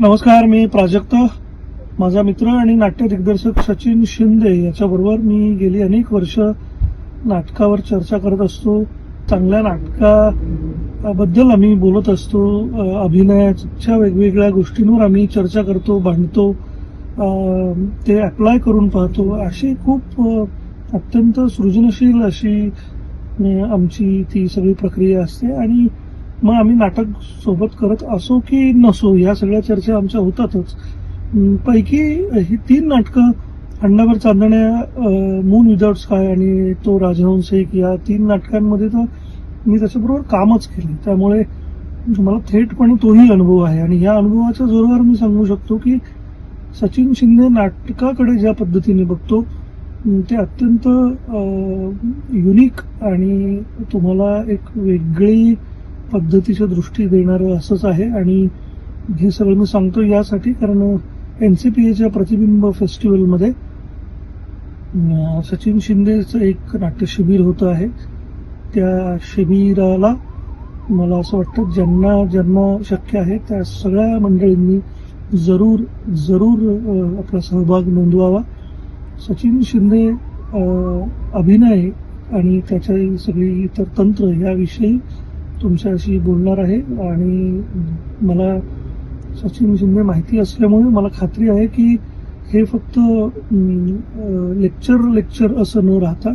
नमस्कार मी प्राजक्त. माझा मित्र आणि नाट्य दिग्दर्शक सचिन शिंदे याच्याबरोबर मी गेली अनेक वर्ष नाटकावर चर्चा करत असतो. चांगल्या नाटकाबद्दल आम्ही बोलत असतो. अभिनयाच्या वेगवेगळ्या गोष्टींवर आम्ही चर्चा करतो भांडतो. ते अप्लाय करून पाहतो. अशी खूप अत्यंत सृजनशील अशी आमची ती सगळी प्रक्रिया असते. आणि मग आम्ही नाटक सोबत करत असो की नसो या सगळ्या चर्चा आमच्या होतातच. पैकी ही तीन नाटकं अण्णावर चांदण्या मून विदाउट स्काय आणि तो राजहंस एक या तीन नाटकांमध्ये तर मी त्याच्याबरोबर कामच केले. त्यामुळे मला थेटपणे तोही अनुभव आहे. आणि या अनुभवाच्या जोरावर मी सांगू शकतो की सचिन शिंदे नाटकाकडे ज्या पद्धतीने बघतो ते अत्यंत युनिक आणि तुम्हाला एक वेगळी पद्धतीच्या दृष्टी देणारं असंच आहे. आणि हे सगळं मी सांगतो यासाठी कारण एन सी पी एच्या प्रतिबिंब फेस्टिवलमध्ये सचिन शिंदेचं एक नाट्य शिबिर होतं आहे. त्या शिबिराला मला असं वाटतं ज्यांना ज्यांना शक्य आहे त्या सगळ्या मंडळींनी जरूर जरूर आपला सहभाग नोंदवावा. सचिन शिंदे अभिनय आणि त्याच्या सगळी इतर तंत्र याविषयी तुमच्याशी बोलणार आहे आणि मला सचिन शिंदे माहिती असल्यामुळे मला खात्री आहे की हे फक्त लेक्चर लेक्चर असं न राहता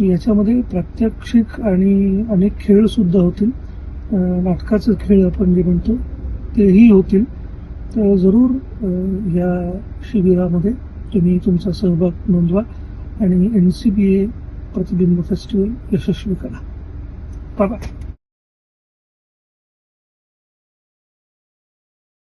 याच्यामध्ये प्रात्यक्षिक आणि अनेक खेळ सुद्धा होतील. नाटकाचं नाटकाचे खेळ आपण जे म्हणतो तेही होतील. तर जरूर या शिबिरामध्ये तुम्ही तुमचा सहभाग नोंदवा आणि एन सी बी ए प्रतिबिंब फेस्टिवल यशस्वी करा. बाय